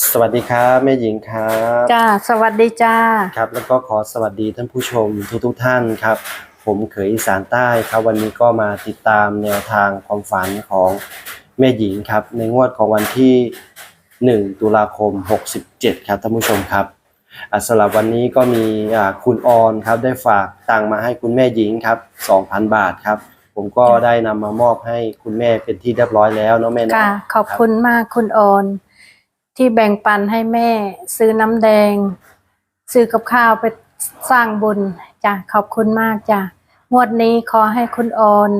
สวัสดีครับแม่หญิงครับจ้าสวัสดีจ้าครับ แล้วก็ขอสวัสดีท่านผู้ชมทุกทุกๆท่านครับ ผมเขยอีสานใต้ครับ วันนี้ก็มาติดตามแนวทางความฝันของแม่หญิงครับ ในงวดของวันที่ 1 ตุลาคม 67 ครับท่านผู้ชมครับอะสำหรับวันนี้ก็มีอ่าคุณออนครับได้ฝากตังค์มาให้คุณแม่หญิงครับ 2,000 บาทครับผมก็ได้นำมามอบให้คุณแม่เป็นที่เรียบร้อยแล้วเนาะแม่เนาะค่ะขอบคุณมากคุณออน ที่แบ่งปันให้แม่ ซื้อน้ำแดง ซื้อกับข้าวไปสร้างบุญจ้ะขอบคุณมากจ้ะงวดนี้ขอให้คุณออน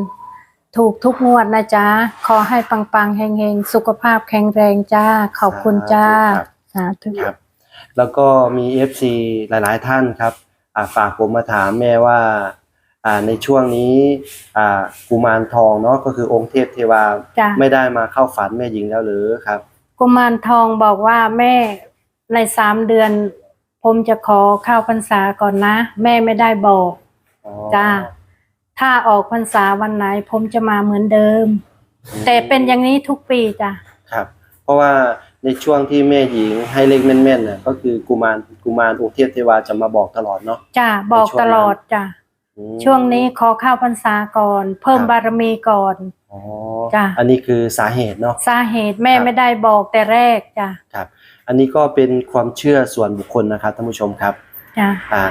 ถูกทุกงวดนะจ๊ะ ขอให้ปังๆเฮงๆ สุขภาพแข็งแรงจ้า ขอบคุณจ้าสาธุครับ แล้วก็มี FC หลายๆท่านครับอ่าฝากผมมาถามแม่ว่าอ่าในช่วงนี้อ่ากุมารทองเนาะก็คือองค์เทพเทวาจ้ะ ไม่ได้มาเข้าฝันแม่หญิงแล้วหรือครับ กุมารทองบอกว่าแม่ในสามเดือน ผมจะขอเข้าพรรษาก่อนนะ แม่ไม่ได้บอกอ๋อจ้าถ้าออกพรรษาวันไหน ผมจะมาเหมือนเดิมแต่เป็นอย่างนี้ทุกปีจ้ะครับ เพราะว่าในช่วงที่แม่หญิงให้เลขแม่นๆน่ะก็คือกุมารกุมารองค์เทพเทวาจะมาบอกตลอดเนาะจ้าบอกในช่วงนั้นตลอดจ้ะอืมช่วงนี้ขอเข้าพรรษาก่อน เพิ่มครับบารมีก่อน อ๋อ จ้ะอันนี้คือสาเหตุเนาะ สาเหตุแม่ครับ ไม่ได้บอกแต่แรกจ้ะครับ อันนี้ก็เป็นความเชื่อส่วนบุคคลนะครับท่านผู้ชมครับ จ้ะอ่า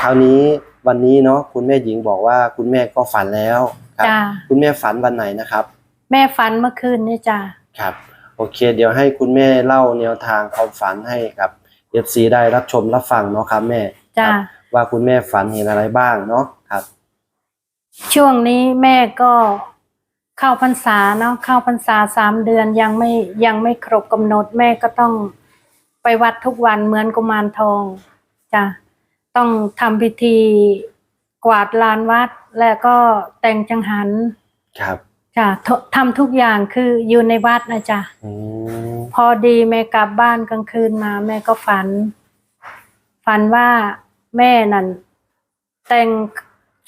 คราวนี้วันนี้เนาะคุณแม่หญิงบอกว่าคุณแม่ก็ฝันแล้วครับจ้ะคุณแม่ฝันวันไหนนะครับ แม่ฝันเมื่อคืนนี่จ้ะครับ โอเค เดี๋ยวให้คุณแม่เล่าแนวทางความฝันให้กับ FC ได้รับชมรับฟังเนาะครับแม่จ้ะ ครับว่าคุณแม่ฝันเห็นอะไรบ้างเนาะครับ ช่วงนี้แม่ก็ เข้าพรรษาเนาะเข้าพรรษาสามเดือนยังไม่ยังไม่ครบกำหนดแม่ก็ต้องไปวัดทุกวันเหมือนกุมารทองจ้ะต้องทำพิธีกวาดลานวัด แล้วก็แต่งจังหันครับจ้ะททำทุกอย่างคืออยู่ในวัดนะจ๊ะอืมพอดีแม่กลับบ้านกลางคืนมา แม่ก็ฝัน ฝันว่าแม่นั่นแต่ง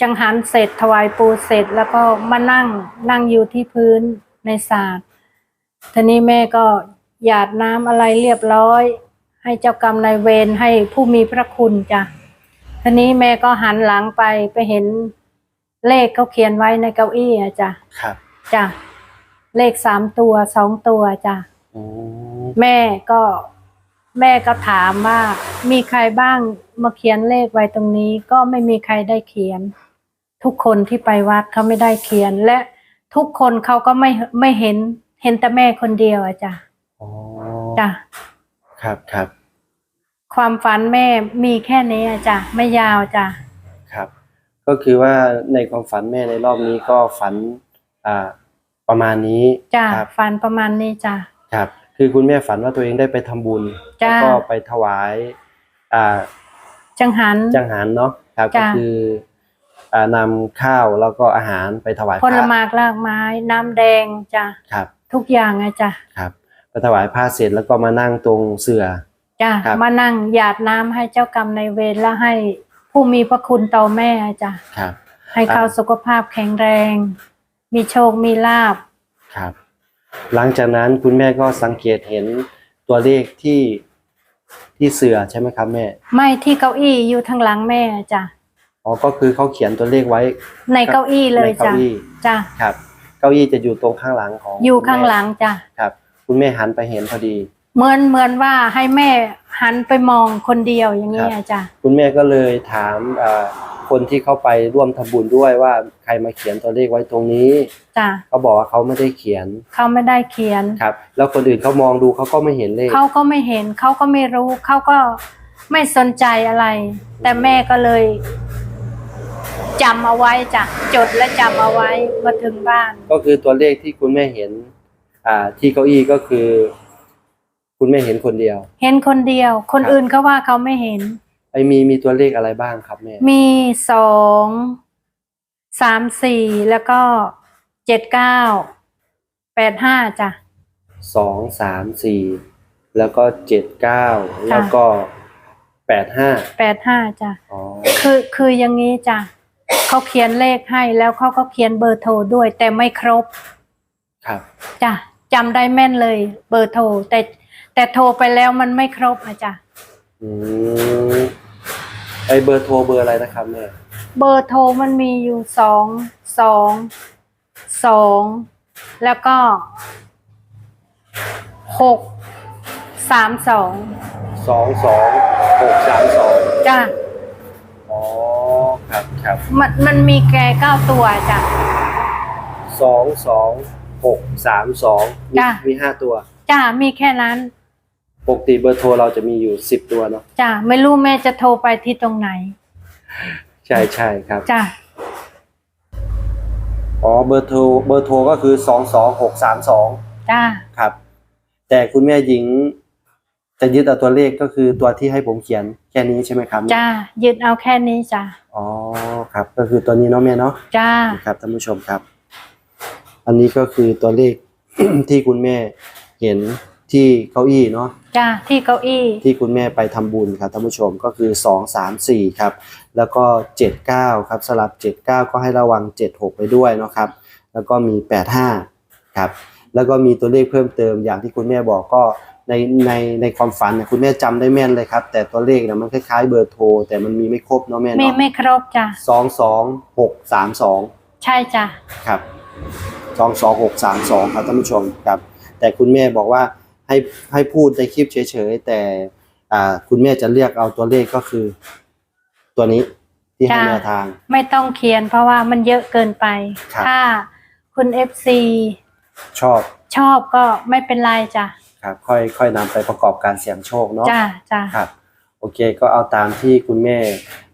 จังหันเสร็จถวายปูเสร็จแล้วก็มานั่งนั่งอยู่ที่พื้นในศาสตร์ทีนี้แม่ก็หยาดน้ำอะไรเรียบร้อย ให้เจ้ากรรมนายเวรให้ผู้มีพระคุณจ้ะทีนี้แม่ก็หันหลังไปไปเห็นเลขเขาเขียนไว้ในเก้าอี้อะจ้ะครับจ้ะเลขสามตัวสองตัวจ้ะอืมแม่ก็แม่ก็ถามว่ามีใครบ้างมาเขียนเลขไว้ตรงนี้ก็ไม่มีใครได้เขียน ทุกคนที่ไปวัดเขาไม่ได้เขียน และทุกคนเขาก็ไม่ไม่เห็น เห็นแต่แม่คนเดียวอะจ้ะอ๋อจ้ะครับครับ ความฝันแม่มีแค่นี้อะจ้ะไม่ยาวจ้ะครับ ก็คือว่าในความฝันแม่ในรอบนี้ก็ฝันอ่าประมาณนี้จ้ะครับ ฝันประมาณนี้จ้ะครับ คือคุณแม่ฝันว่าตัวเองได้ไปทำบุญจ้าแล้วก็ไปถวาย อ่า จังหัน จังหันเนาะครับก็จ้าคืออ่า นำข้าวแล้วก็อาหารไปถวายพผลระไม้รากไม้ น้ำแดงจ้ะครับทุกอย่างอะจ้ะครับไปถวายผ้าเสร็จแล้วก็มานั่งตรงเสื่อ จ้ะครับ มานั่งหยาดน้ำให้เจ้ากรรมในายเวรและให้ผู้มีพระคุณต่อแม่จ้ะครับ ให้เขาสุขภาพแข็งแรง มีโชคมีลาบ ครับ หลังจากนั้นคุณแม่ก็สังเกตเห็นตัวเลขที่ที่เสือใช่ไหมครับแม่ ไม่ที่เก้าอี้อยู่ทางหลังแม่จ้ะ อ๋อก็คือเขาเขียนตัวเลขไว้ ในเก้าอี้เลยในเก้าจ้ะอี้จ้ะครับ เก้าอี้จะอยู่ตรงข้างหลังของอยู่คุณแม่ข้างหลังจ้ะครับ คุณแม่หันไปเห็นพอดี เหมือนเหมือนว่าให้แม่หันไปมองคนเดียวอย่างนี้ครับอะจ้ะคุณแม่ก็เลยถามอ่าคนที่เข้าไปร่วมทำบุญด้วยว่าใครมาเขียนตัวเลขไว้ตรงนี้จ้ะเขาบอกว่าเขาไม่ได้เขียนเขาไม่ได้เขียน ครับ แล้วคนอื่นเขามองดูเขาก็ไม่เห็นเลข เขาก็ไม่เห็นเขาก็ไม่รู้เขาก็ไม่สนใจอะไร แต่แม่ก็เลย จำเอาไว้จ้ะจดและจำเอาไว้มาถึงบ้าน ก็คือตัวเลขที่คุณแม่เห็น อ่า ที่เก้าอี้ก็คือ คุณแม่เห็นคนเดียว เห็นคนเดียว คนครับอื่นเขาว่าเขาไม่เห็น ไอ้มีมีตัวเลขอะไรบ้างครับแม่มีสองสามสี่แล้วก็เจ็ดเก้าแปดห้าจ้ะสองสามสี่แล้วก็เจ็ดเก้าแล้วก็แปดห้าแปดห้าจ้ะอ๋อคือคืออย่างนี้จ้ะ เขาเขียนเลขให้แล้วเขาก็เขียนเบอร์โทรด้วย แต่ไม่ครบครับจ้ะจำได้แม่นเลย เบอร์โทรแต่แต่โทรไปแล้วมันไม่ครบอะจ้ะอืมไอเบอร์โทรเบอร์อะไรนะครับแม่เบอร์โทรมันมีอยู่สองสองสองแล้วก็หกสามสองสองสองหกสามสองจ้ะอ๋อ ครับครับมันมันมีแกเก้าตัวจ้ะ สองสองหกสามสองมีจ้ะ มีห้าตัว จ้ะมีแค่นั้นปกติเบอร์โทรเราจะมีอยู่สิบตัวเนาะจ้ะไม่รู้แม่จะโทรไปที่ตรงไหนใช่ใช่ครับ จ้ะอ๋อเบอร์โทรเบอร์โทรก็คือสองสองหกสามสองจ้ะครับ แต่คุณแม่หญิง จะยึดเอาตัวเลขก็คือตัวที่ให้ผมเขียนแค่นี้ใช่ไหมครับจ้ะยึดเอาแค่นี้จ้ะอ๋อครับ ก็คือตัวนี้เนาะแม่เนาะจ้ะครับท่านผู้ชมครับ อันนี้ก็คือตัวเลข ที่คุณแม่เห็นที่เก้าอี้เนาะจ้ะที่เก้าอี้ ที่คุณแม่ไปทำบุญครับท่านผู้ชมก็คือสองสามสี่ครับ แล้วก็เจ็ดเก้าครับสลับเจ็ดเก้าก็ให้ระวังเจ็ดหกไปด้วยเนาะครับ แล้วก็มีแปดห้าครับ แล้วก็มีตัวเลขเพิ่มเติมอย่างที่คุณแม่บอกก็ ในในในความฝันเนี่ยคุณแม่จำได้แม่นเลยครับ แต่ตัวเลขเนี่ยมันคล้ายๆเบอร์โทร แต่มันมีไม่ครบเนาะแม่ไม่เนาะไม่ครบจ้ะสองสองหกสามสอง ใช่จ้ะครับสองสองหกสามสองครับท่านผู้ชมครับ แต่คุณแม่บอกว่าให้ให้พูดในคลิปเฉยๆ แต่อ่าคุณแม่จะเรียกเอาตัวเลขก็คือ ตัวนี้ที่ให้แนวทาง ไม่ต้องเขียนเพราะว่ามันเยอะเกินไป ครับ ถ้าคุณเอฟซีชอบ ชอบก็ไม่เป็นไรจ้ะ ครับค่อยค่อยนำไปประกอบการเสี่ยงโชคเนาะจ้ะจ้ะครับโอเคก็เอาตามที่คุณแม่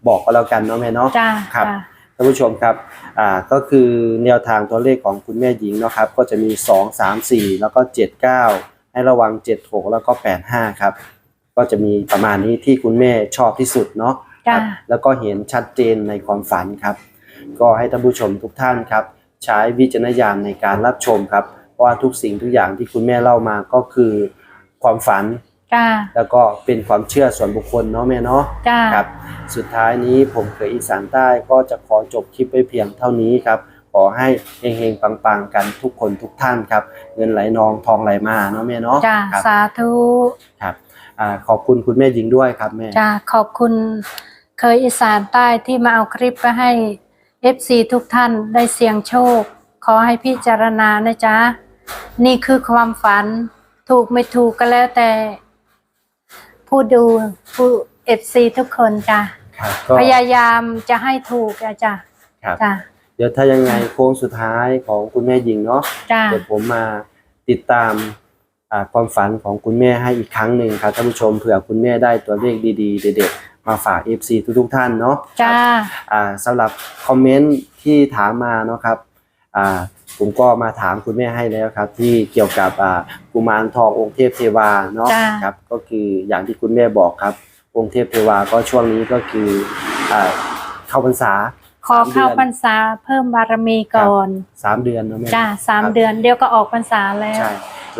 บอกก็แล้วกันเนาะแม่เนาะจ้ะครับจ้ะท่านผู้ชมครับอ่าก็คือแนวทางตัวเลขของคุณแม่หญิงเนาะครับก็จะมี 2 3 4 แล้วก็ 7 9 ให้ระวัง 7 6 แล้วก็ 8 5 ครับ ก็จะมีประมาณนี้ที่คุณแม่ชอบที่สุดเนาะคจ้ะรับแล้วก็เห็นชัดเจนในความฝันครับ ก็ให้ท่านผู้ชมทุกท่านครับ ใช้วิจารณญาณในการรับชมครับ เพราะว่าทุกสิ่งทุกอย่างที่คุณแม่เล่ามาก็คือความฝัน จ้ะแล้วก็เป็นความเชื่อส่วนบุคคลเนาะแม่เนาะจ้ะครับสุดท้ายนี้ผมเคยอีสานใต้ก็จะขอจบคลิปไว้เพียงเท่านี้ครับ ขอให้เฮงๆปังๆกันทุกคนทุกท่านครับ เงินไหลนองทองไหลมาเนาะแม่เนาะจ้ะครับสาธุ ครับอ่าขอบคุณคุณแม่หญิงด้วยครับแม่ จ้ะขอบคุณเคยอีสานใต้ที่มาเอาคลิปไปให้เอฟซีทุกท่านได้เสี่ยงโชค ขอให้พิจารณานะจ๊ะ นี่คือความฝัน ถูกไม่ถูกก็แล้วแต่ ผู้ดูผู้เอฟซีทุกคนจ้ะครับก็พยายามจะให้ถูกอะจ้ะครับจ้ะเดี๋ยวถ้ายังไงโค้งสุดท้ายของคุณแม่หญิงเนาะจ้ะเดี๋ยวผมมาติดตามอ่าความฝันของคุณแม่ให้อีกครั้งหนึ่งครับท่านผู้ชมเผื่อคุณแม่ได้ตัวเลขดีๆ เด็ดๆมาฝาก FC ทุกๆท่านเนาะ จ้าอ่าสำหรับคอมเมนต์ที่ถามมาเนาะครับอ่า ผมก็มาถามคุณแม่ให้แล้วครับ ที่เกี่ยวกับอ่ากุมารทององค์เทพเทวาเนาะจ้าครับ ก็คืออย่างที่คุณแม่บอกครับ องค์เทพเทวาก็ช่วงนี้ก็คืออ่าเข้าพรรษา ขอเข้าพรรษาเพิ่มบารมีก่อนสามเดือนเนาะแม่จ้าสามครับเดือนเดี๋ยวก็ออกพรรษาแล้วใช่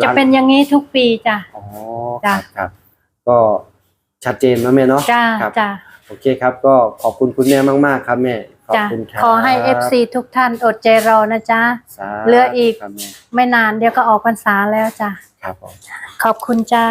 จะเป็นอย่างนี้ทุกปีจ้ะอ๋อคจ้ะรับครับ ก็ชัดเจนเนาะแม่เนาะจ้าครับจ้าโอเคครับ ก็ขอบคุณคุณแม่มาก ๆ ครับแม่ขอบ จ้าคุณครับขอให้เอฟซีทุกท่านอดใจรอนะจ๊ะสาธุเหลืออีกครับแม่ไม่นานเดี๋ยวก็ออกพรรษาแล้วจ้ะครับผมขอบคุณจ้า